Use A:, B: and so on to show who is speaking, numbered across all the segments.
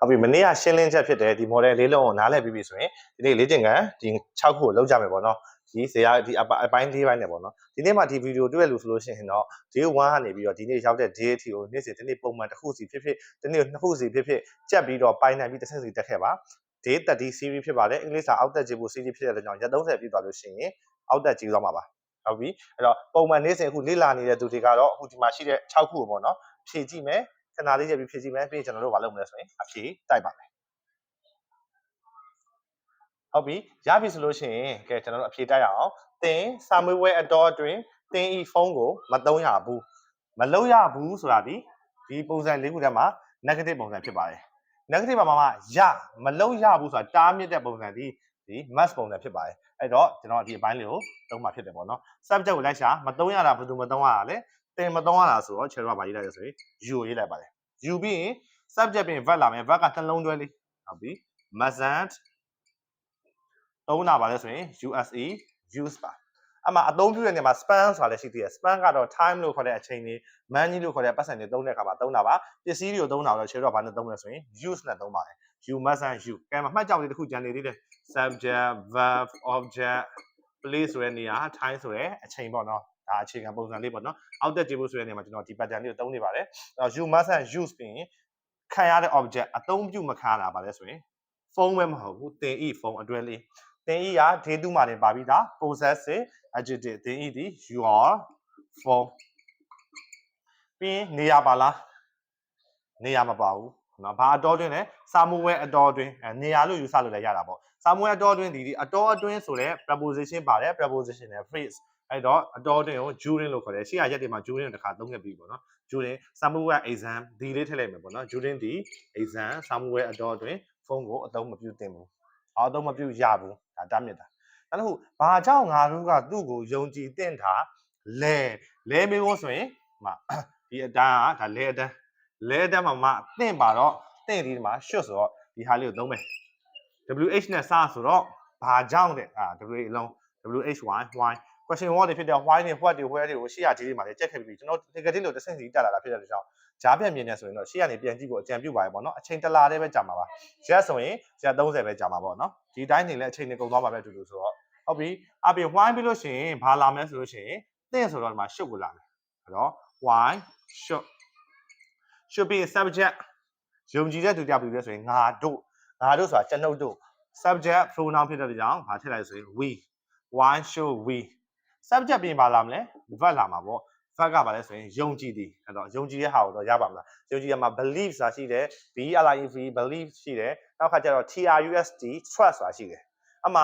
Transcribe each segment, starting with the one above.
A: ဟုတ်ပြီမနေ့ကရှင်းလင်းချက်ဖြစ်တယ်ဒီ model လေးလုံးကိုနားလည်ပြီးပြီဆိုရင်ဒီနေ့လေ့ကျင့်ခန်းဒီ6ခုကိုလောက်ကြမယ်ပေါ့နော်ဒီဇေယဒီအပိုင်အပိုင်း၄ပိုင်းနဲ့ပေါ့နော်ဒီနေ့မှဒီဗီဒီယိုတွေ့ရလို့ဆိုလို့ရှိရင်တော့ day 1ကနေပြီးတော့ဒီနေ့ရောက်တဲ့ day အထိကိုနေ့စဉ်ဒီနေ့ပုံမှန်တစ်ခုစီဖြစ်ဖြစ်ဒီနေ့နှစ်ခုစီဖြစ်ဖြစ်ကြက်ပြီးတော့ပိုင်းနိုင်ပြီးတစ်ဆင့်စီတက်ခဲ့ပါ day 30 series ဖြစ်ပါတယ်အင်္ဂလိပ်စာအောက်တက်ကြည့်ဖို့ series ဖြစ်တဲ့အတွက်ကြောင့်ရက်30ပြည့်သွားလို့ရှိရင်အောက်တက်ကြည့်သွားမှာပါဟုတ်ပြီအဲ့တော့ပုံမှန်နေ့စဉ်အခုလေ့လာနေတဲ့သူတွေကတော့အခုဒီမှာရှိတဲ့6ခုကိုပေါ့နော်ဖြည့်ကြည့်မယ် ခဏလေးရက်ပြီးဖြည့်ကြည့်မယ်ပြီးရင်ကျွန်တော်တို့မလုပ်မလဲဆိုရင်အဖြေတိုက်ပါမယ်ဟုတ်ပြီရပြီဆိုလို့ရှိရင်ကဲကျွန်တော်တို့အဖြေတိုက်ရအောင်သင်စာမွေးပွဲအတော်အတွင်းသင်ဤဖုန်းကိုမသုံးရဘူးမလုပ်ရဘူးဆိုတာဒီဒီပုံစံလေးခုထဲမှာ negative ပုံစံဖြစ်ပါတယ် negative မှာမှရမလုပ်ရဘူးဆိုတာတားမြစ်တဲ့ပုံစံဒီဒီ must ပုံစံဖြစ်ပါတယ်အဲ့တော့ကျွန်တော်ဒီအပိုင်းလေးကိုသုံးမှာဖြစ်တယ်ပေါ့နော် subject ကိုလိုက်ရှာမသုံးရတာဘယ်သူမသုံးရတာလဲ သင်မသုံးရတာဆိုတော့ခြေတော့ဗာရေးလိုက်ရဆိုရင် you ကိုရေးလိုက်ပါတယ် you ပြီးရင် subject ပြီးရင် verb လာမယ် verb ကနှလုံးတွဲလေးဟုတ်ပြီ mustn't သုံးတာပါလဲဆိုရင် USA use ပါအမှအသုံးပြုတဲ့နေရာမှာ span ဆိုတာလည်းရှိသေးတယ် span ကတော့ time လို့ခေါ်တဲ့အချိန်တွေ money လို့ခေါ်တဲ့ပတ်စံတွေသုံးတဲ့အခါမှာသုံးတာပါပစ္စည်းတွေကိုသုံးတာတော့ခြေတော့ဘာနဲ့သုံးလဲဆိုရင် use နဲ့သုံးပါတယ် you must and you ကဲမှာမှတ်ကြောင်လေးတစ်ခုကြံနေသေးတယ် subject verb object place ဆိုတဲ့နေရာ time ဆိုတဲ့အချိန်ပေါ့နော် ဒါအခြေခံပုံစံလေးပေါ့နော်အောက်တက်ကြည့်ဖို့ဆိုတဲ့နေရာမှာကျွန်တော်ဒီ pattern လေးကိုသုံးနေပါတယ်အဲ့တော့ you must and use ပြီးရင်ခံရတဲ့ object အသုံးပြုမခံရတာပါလဲဆိုရင်ဖုန်းပဲမဟုတ်ဘူးသင်ဤဖုန်းအတွဲလေးသင်ဤကဒေတုမှာတင်ပါပြီးသား possessive adjective သင်ဤဒီ your phone ပြီးရင်နေရာပါလားနေရာမပါဘူးနော်ဘာအတော်တွင်းလဲစာမွေးအတော်တွင်းအဲနေရာလို့ယူဆလို့လည်းရတာပေါ့စာမွေးအတော်တွင်းဒီဒီအတော်အတွင်းဆိုတဲ့ preposition ပါတယ် preposition နဲ့ phrase အဲ့တော့အတော်တွင်းကို during လို့ခေါ်တယ်ရှေ့ရရက်တွေမှာ during တခါသုံးခဲ့ပြီပေါ့နော် during စာမွေး exam ဒီလေးထည့်လိုက်မယ်ပေါ့နော် during ဒီ exam စာမွေးအတော်တွင်းဖုန်းကိုအသုံးမပြုသင့်ဘူးအသုံးမပြုရဘူးဒါတားမြစ်တာအဲ့တော့ဘာကြောင့်ငါတို့ကသူ့ကိုယုံကြည်သင့်တာလဲလဲမေးဖို့ဆိုရင်မဒီအတန်းကဒါလဲအတန်းလဲအတန်းမှာမှတင့်ပါတော့တင့်ဒီမှာ short ဆိုတော့ဒီဟာလေးကိုသုံးမယ် WH နဲ့စဆိုတော့ဘာကြောင့်တဲ့အာ W အလုံး WHY why question what တွေဖြစ်တဲ့ why နဲ့ what တွေ where တွေကိုရှေ့ရကြီးတွေမှာလည်းကြက်ခဲ့ပြီးကျွန်တော် negative လို့တစ်ဆင့်စီတက်လာတာဖြစ်တဲ့အတွက်ကြောင့်ဂျားပြန်မြင်နေဆိုရင်တော့ရှေ့ကနေပြန်ကြည့်ဖို့အကြံပြုပါရပေါ့နော်အချိန်တစ်လာတည်းပဲကြာမှာပါရက်ဆိုရင်ရက်30ပဲကြာမှာပေါ့နော်ဒီတိုင်းနေလည်းအချိန်တွေကုန်သွားပါပဲအတူတူဆိုတော့ဟုတ်ပြီအပြင် why ပြီးလို့ရှိရင်ဘာလာမလဲဆိုလို့ရှိရင်သင်ဆိုတော့ဒီမှာ should ကိုလာမယ်အဲ့တော့ why should should be subject ယုံကြည်တဲ့သူကြပြီလဲဆိုရင်ငါတို့ငါတို့ဆိုတာကျွန်ုပ်တို့ subject pronoun ဖြစ်တဲ့ကြောင့်ဘာထည့်လိုက်ဆိုရင် we why should we subject ပြင်ပါလာမလဲ verb လာမှာပေါ့ verb ကပါလဲဆိုရင်ယုံကြည်သည်အဲ့တော့ယုံကြည်တဲ့ဟာကိုတော့ရပါမလားယုံကြည်ရမှာ believe ဆိုတာရှိတယ် b e l i e v believe ရှိတယ်နောက်ခါကျတော့ t r u s t trust ဆိုတာရှိတယ်အမှ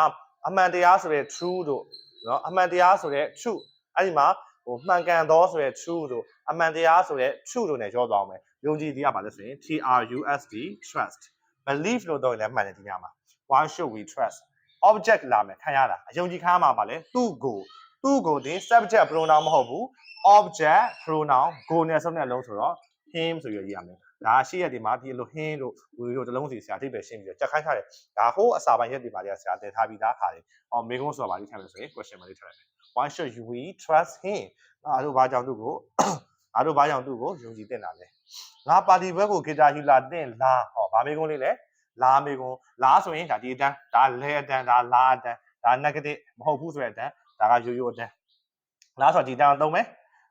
A: အမှန်တရားဆိုတဲ့ true တို့နော်အမှန်တရားဆိုတဲ့ true အဲ့ဒီမှာဟိုမှန်ကန်သောဆိုတဲ့ true တို့အမှန်တရားဆိုတဲ့ true တို့ ਨੇ ရောသွားအောင်မယ်ယုံကြည်သည်ကပါလဲဆိုရင် trust trust belief လို့တော့လည်းမှန်တယ်ဒီညမှာ why should we trust object လာမယ်ခံရတာအယုံကြည်ခံရမှာပါလဲသူ့ကို သူ့ကိုဒီ subject pronoun မဟုတ်ဘူး object pronoun go နဲ့ဆုံးတဲ့အလုံးဆိုတော့ him ဆိုရရေးရမယ်ဒါရှိရဒီမှာဒီလို him တို့ we တို့တလုံးစီဆရာအဓိပ္ပာယ်ရှင်းပြီးတော့ကြက်ခိုင်းထားတယ်ဒါဟိုးအစာပိုင်းရက်ဒီပါလေးဆရာတည်ထားပြီးသားခါတယ်အော်မေကုန်းဆိုတာပါလိထားမယ်ဆိုရင် question မလေးထားလိုက်မယ် why should we trust him အားတို့ဘာကြောင့်သူ့ကိုအားတို့ဘာကြောင့်သူ့ကိုယုံကြည်တင်တာလဲငါပါတီဘွဲကိုဂီတာယူလာတင်လားဟောဗာမေကုန်းလေးလဲလာမေကုန်းလာဆိုရင်ဒါဒီအတန်းဒါလဲအတန်းဒါလာအတန်းဒါ negative မဟုတ်ဘူးဆိုတဲ့အတန်း ဒါကရိုးရိုးအတန်းလားဆိုတော့ဒီတန်းသုံးမယ်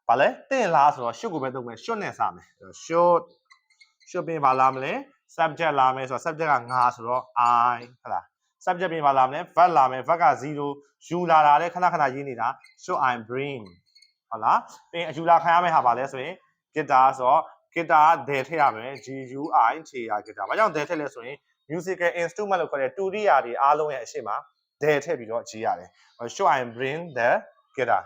A: ဘာလဲတင်လားဆိုတော့ should ကိုပဲသုံးမယ် should နဲ့စမယ် should should ပြင်ပါလာမလဲ subject လာမယ်ဆိုတော့ subject ကငါဆိုတော့ i ဟုတ်လား subject ပြင်ပါလာမလဲ verb လာမယ် verb က0ယူလာတာလေခဏခဏရေးနေတာ should i bring ဟုတ်လားပြင်အယူလာခံရမယ့်ဟာပါလဲဆိုရင် guitar ဆိုတော့ guitar ကဒယ်ထည့်ရမယ် G U I T R guitar ဘာကြောင့်ဒယ်ထည့်လဲဆိုရင် musical instrument လို့ခေါ်တဲ့တူရိယာတွေအားလုံးရဲ့အရှိမ ဒယ်ထည့်ပြီးတော့ကြီးရတယ် should I bring the guitar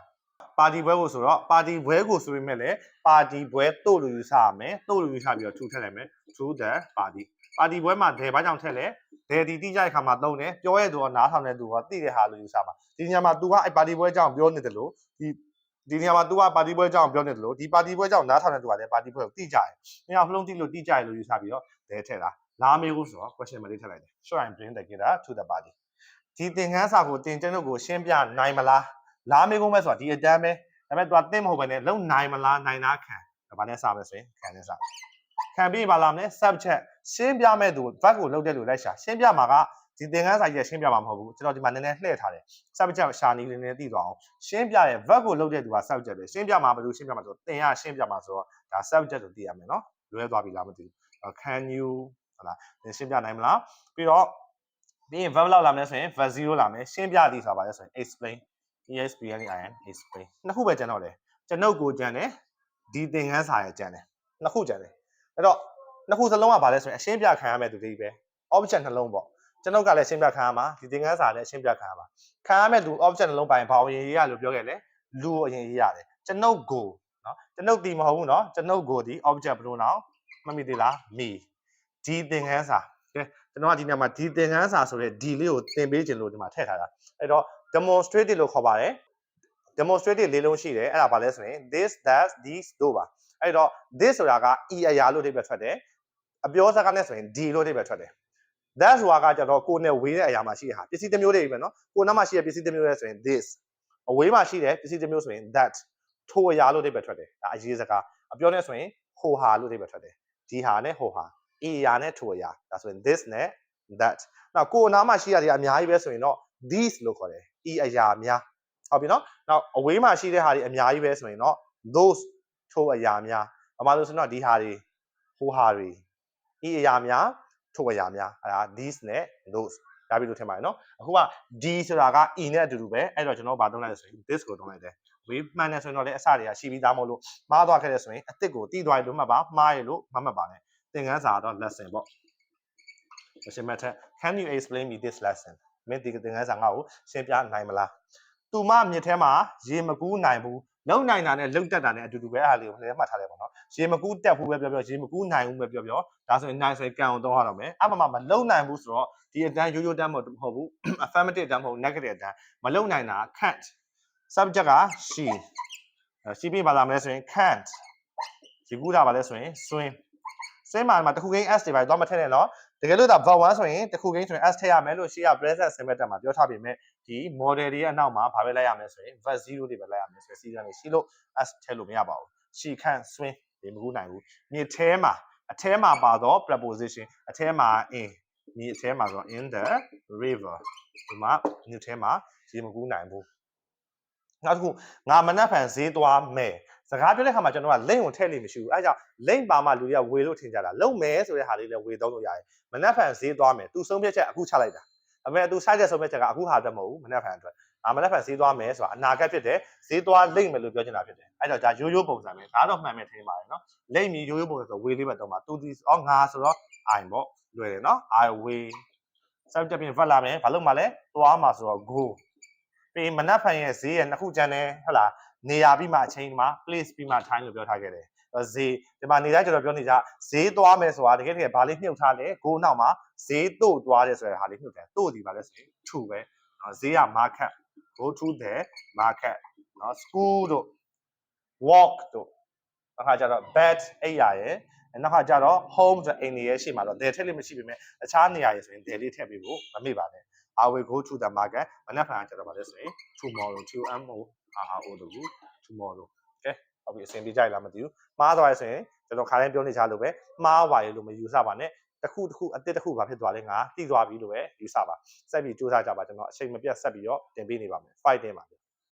A: ပါတီပွဲကိုဆိုတော့ပါတီပွဲကိုဆိုပေမဲ့လည်းပါတီပွဲတို့လို့ယူဆရမယ်တို့လို့ယူဆပြီးတော့ထူထည့်လိုက်မယ် to the party ပါတီပွဲမှာဒယ်ဘာကြောင့်ထည့်လဲဒယ်ဒီတိကျတဲ့ခါမှာသုံးတယ်ပြောရတဲ့သူကနားထောင်တဲ့သူကသိတဲ့ဟာလို့ယူဆမှာဒီညမှာ तू ကအဲ့ပါတီပွဲကြောင့်ပြောနေတယ်လို့ဒီဒီနေရာမှာ तू ကပါတီပွဲကြောင့်ပြောနေတယ်လို့ဒီပါတီပွဲကြောင့်နားထောင်တဲ့သူကလည်းပါတီပွဲကိုသိကြတယ်။ညောင်ဖလုံးသိလို့သိကြတယ်လို့ယူဆပြီးတော့ဒဲထည့်တာ။လာမေးဖို့ဆိုတော့ question မလေးထည့်လိုက်တယ်။ Should I bring the guitar to the party? ဒီသင်ခန်းစာကိုတင်ကျင်းတို့ကိုရှင်းပြနိုင်မလား။လာမေးဖို့မဲ့ဆိုတာဒီအတန်းပဲ။ဒါပေမဲ့ तू ကသိမဟုတ်ဘဲနဲ့လုံနိုင်မလားနိုင်သားခံ။ဒါဘာနဲ့စမယ်ဆိုရင်ခံနဲ့စမယ်။ခံပြီးပါလာမယ် subject ရှင်းပြမဲ့သူ verb ကိုလုပ်တဲ့လူလိုက်ရှာရှင်းပြမှာကဒီသင်ခန်းစာကြီးကရှင်းပြမှာမဟုတ်ဘူးကျွန်တော်ဒီမှာနည်းနည်းလှည့်ထားတယ် subject ရှာနေနည်းနည်းသိသွားအောင်ရှင်းပြရဲ့ verb ကိုလုပ်တဲ့သူက subject ပဲရှင်းပြမှာဘယ်လိုရှင်းပြမှာဆိုတော့သင်ကရှင်းပြမှာဆိုတော့ဒါ subject ကိုသိရမယ်နော်လွဲသွားပြီလားမသိဘူး can you ဟုတ်လားသင်ရှင်းပြနိုင်မလားပြီးတော့ ပြီးရင် verb လောက်လာမယ်ဆိုရင် verb 0လာမယ်ရှင်းပြသည်ဆိုတာပါလဲဆိုရင် explain explain explain နှစ်ခုပဲကျန်တော့တယ်ကျွန်ုပ်ကိုကျန်တယ်ဒီသင်ခန်းစာရဲ့ကျန်တယ်နှစ်ခုကျန်တယ်အဲ့တော့နှစ်ခုစလုံးကဘာလဲဆိုရင်အရှင်းပြခံရမယ့်သူတွေပဲ object နှလုံးပေါ့ကျွန်ုပ်ကလည်းရှင်းပြခံရမှာဒီသင်ခန်းစာလည်းရှင်းပြခံရမှာခံရမယ့်သူ object နှလုံးပိုင်းဘာဝင်ရေးရလို့ပြောခဲ့လဲလူအရင်ရေးရတယ်ကျွန်ုပ်ကိုနော်ကျွန်ုပ်ဒီမဟုတ်ဘူးနော်ကျွန်ုပ်ကိုဒီ object ဘယ်လိုနော်မမိသေးလား me ဒီသင်ခန်းစာကဲ ကျွန်တော်ကဒီနေ့မှာဒီသင်ခန်းစာဆိုတဲ့ဒီလေးကိုသင်ပေးခြင်းလို့ဒီမှာထည့်ထားတာအဲ့တော့ demonstrative လို့ခေါ်ပါတယ် demonstrative လေးလုံးရှိတယ်အဲ့ဒါဘာလဲဆိုရင် this that these တို့ပါအဲ့တော့ this ဆိုတာက e အရာလို့အဓိပ္ပာယ်ထွက်တယ်အပြောစကားနဲ့ဆိုရင် d လို့အဓိပ္ပာယ်ထွက်တယ် that ဆိုတာကကြတော့ကိုယ်နဲ့ဝေးတဲ့အရာမှာရှိတဲ့ဟာပစ္စည်းတစ်မျိုးတွေပဲเนาะကိုယ်နားမှာရှိတဲ့ပစ္စည်းတစ်မျိုးလဲဆိုရင် this အဝေးမှာရှိတဲ့ပစ္စည်းတစ်မျိုးဆိုရင် that ထိုအရာလို့အဓိပ္ပာယ်ထွက်တယ်ဒါအရေးစကားအပြောနဲ့ဆိုရင်ဟိုဟာလို့အဓိပ္ပာယ်ထွက်တယ်ဒီဟာနဲ့ဟိုဟာ e အီယာနဲ့ထိုအရာဒါဆိုရင် this နဲ့ that နောက်ကိုအနားမှာရှိရတဲ့အများကြီးပဲဆိုရင်တော့ these လို့ခေါ်တယ်ဤအရာများဟုတ်ပြီနော်နောက်အဝေးမှာရှိတဲ့ဟာတွေအများကြီးပဲဆိုရင်တော့ those ထိုအရာများဘာမှလို့ဆိုတော့ဒီဟာတွေဟိုဟာတွေဤအရာများထိုအရာများအဲဒါ these နဲ့ those ဒါပြီလို့ထင်ပါတယ်နော်အခုက d ဆိုတာက e နဲ့အတူတူပဲအဲ့တော့ကျွန်တော်ဘာသုံးလိုက်လဲဆိုရင် this ကိုသုံးလိုက်တယ်ဝေးမှန်တယ်ဆိုရင်တော့လည်းအစတွေကရှိပြီးသားမို့လို့မှားသွားခဲ့တယ်ဆိုရင်အစ်စ်ကိုတီးသွားရင်လို့မှတ်ပါမှားရလို့မမှတ်ပါနဲ့ သင်ခန်းစာတော့ lesson ပေါ့ question matter can you explain me this lesson မင်းဒီသင်ခန်းစာငါ့ကိုရှင်းပြနိုင်မလားသူမမြစ်ထဲမှာရေမကူးနိုင်ဘူးလုံနိုင်တာနဲ့လုံတက်တာနဲ့အတူတူပဲအားလေးကိုလည်းမှတ်ထားတယ်ပေါ့နော်ရေမကူးတက်ဘူးပဲပြောပြောရေမကူးနိုင်ဘူးပဲပြောပြောဒါဆိုရင်နိုင်ဆိုရင်ကံအောင်သုံးရတော့မယ်အမှမမလုံနိုင်ဘူးဆိုတော့ဒီအတန်းရိုးရိုးတန်းမဟုတ်ဘူး affirmative တန်းမဟုတ် negative တန်းမလုံနိုင်တာ can't subject က she အဲ she ပြပါလာမယ်ဆိုရင် can't ဒီကူးတာပါလဲဆိုရင် swim swim မှာမှာတစ်ခုကိန်း s တွေပါတော့မထည့်နဲ့နော်တကယ်လို့ဒါ verb 1ဆိုရင်တစ်ခုကိန်းဆိုရင် s ထည့်ရမယ်လို့ရှေ့က present simple တက်မှာပြောထားပေမဲ့ဒီ model တွေရဲ့အနောက်မှာဘာပဲလိုက်ရမလဲဆိုရင် verb 0တွေပဲလိုက်ရမယ်ဆိုရင်စီးစမ်းနေရှိလို့ s ထည့်လို့မရပါဘူး she can swim ဒီမကူနိုင်ဘူးမြေထဲမှာအထဲမှာပါတော့ preposition အထဲမှာ in မြေအထဲမှာဆို in the river ဒီမှာမြေထဲမှာရေမကူးနိုင်ဘူးနောက်တစ်ခုငါမနှက်ဖန်ဈေးသွားမယ် စကားပြောတဲ့ခါမှာကျွန်တော်က link ကိုထည့်လို့မရှိဘူးအဲဒါကြောင့် link ပါမှလူတွေကဝေလို့ထင်ကြတာလုံမယ်ဆိုတဲ့ဟာလေးလည်းဝေသုံးလို့ရတယ်မနှက်ဖန်ဈေးသွားမယ်သူဆုံးဖြတ်ချက်အခုချလိုက်တာအမေသူဆိုင်တဲ့ဆုံးဖြတ်ချက်ကအခုဟာအတွက်မဟုတ်ဘူးမနှက်ဖန်အတွက်အာမနှက်ဖန်ဈေးသွားမယ်ဆိုတာအနာဂတ်ဖြစ်တယ်ဈေးသွားလိမ့်မယ်လို့ပြောချင်တာဖြစ်တယ်အဲဒါကြောင့်ရိုးရိုးပုံစံပဲဒါတော့မှန်မယ်ထင်ပါတယ်နော်လိမ့်မီရိုးရိုးပုံစံဆိုဝေလေးပဲတော့မှာသူဒီအော်ငါဆိုတော့ i ပေါ့လွယ်တယ်နော် i way စောက်တက်ပြင်ဖတ်လာမယ်ဘာလို့မှလဲသွားမှာဆိုတော့ go ပြီးမနှက်ဖန်ရဲ့ဈေးရဲ့နှစ်ခုကျန်တယ်ဟုတ်လား နေရာပြီးမှအချိန်မှာ place ပြီးမှ time လို့ပြောထားခဲ့တယ်ဈေးဒီမှာနေတိုင်းကျွန်တော်ပြောနေကြဈေးသွားမယ်ဆိုတာတကယ်တကယ်ဘာလေးမြုပ်ထားလဲကိုနောက်မှာဈေးတို့သွားတယ်ဆိုတဲ့ဟာလေးမြုပ်တယ်တို့ဒီပါလဲဆိုရင် to ပဲနော်ဈေးက market go to the market နော် school တို့ walk တို့အခါကျတော့ bed အိပ်ရရဲ့နောက်ခါကျတော့ home ဆိုအိမ်နေရဲ့ရှိမှာတော့ there ထည့်လို့မရှိပေမဲ့အခြားနေရာရဲ့ဆိုရင် there လေးထည့်ပေးဖို့မမေ့ပါနဲ့ I will go to the market မနက်ဖြန်ကျတော့ဗာလဲဆိုရင် tomorrow to m o r r o တို့ tomorrow ကဲဟုတ်ပြီအစဉ်ပြေကြရလားမသိဘူးမှားသွားရဆိုရင်ကျွန်တော်ခါတိုင်းပြောနေချလို့ပဲမှားပါရလို့မယူဆပါနဲ့တစ်ခုတစ်ခုအတစ်တစ်ခုဘာဖြစ်သွားလဲငါတိသွားပြီလို့ပဲယူဆပါဆက်ပြီးစူးစမ်းကြပါကျွန်တော်အချိန်မပြတ်ဆက်ပြီးတော့တင်ပေးနေပါမယ် fight တင်ပါမယ်